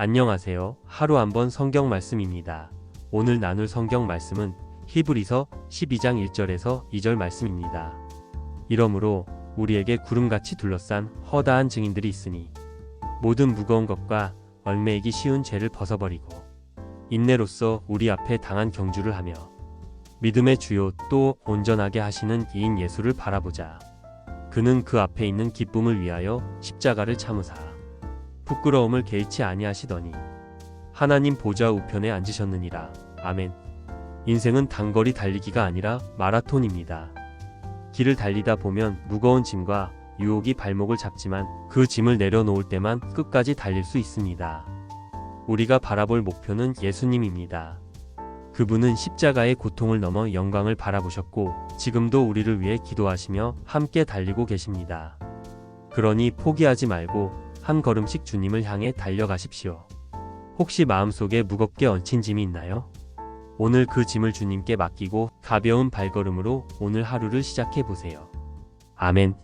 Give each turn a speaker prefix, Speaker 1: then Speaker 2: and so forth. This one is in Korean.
Speaker 1: 안녕하세요. 하루 한 번 성경 말씀입니다. 오늘 나눌 성경 말씀은 히브리서 12장 1절에서 2절 말씀입니다. 이러므로 우리에게 구름같이 둘러싼 허다한 증인들이 있으니 모든 무거운 것과 얼매이기 쉬운 죄를 벗어버리고 인내로써 우리 앞에 당한 경주를 하며 믿음의 주요 또 온전하게 하시는 이인 예수를 바라보자. 그는 그 앞에 있는 기쁨을 위하여 십자가를 참으사 부끄러움을 개의치 아니하시더니 하나님 보좌 우편에 앉으셨느니라. 아멘. 인생은 단거리 달리기가 아니라 마라톤입니다. 길을 달리다 보면 무거운 짐과 유혹이 발목을 잡지만 그 짐을 내려놓을 때만 끝까지 달릴 수 있습니다. 우리가 바라볼 목표는 예수님입니다. 그분은 십자가의 고통을 넘어 영광을 바라보셨고 지금도 우리를 위해 기도하시며 함께 달리고 계십니다. 그러니 포기하지 말고 한 걸음씩 주님을 향해 달려가십시오. 혹시 마음속에 무겁게 얹힌 짐이 있나요? 오늘 그 짐을 주님께 맡기고 가벼운 발걸음으로 오늘 하루를 시작해 보세요. 아멘.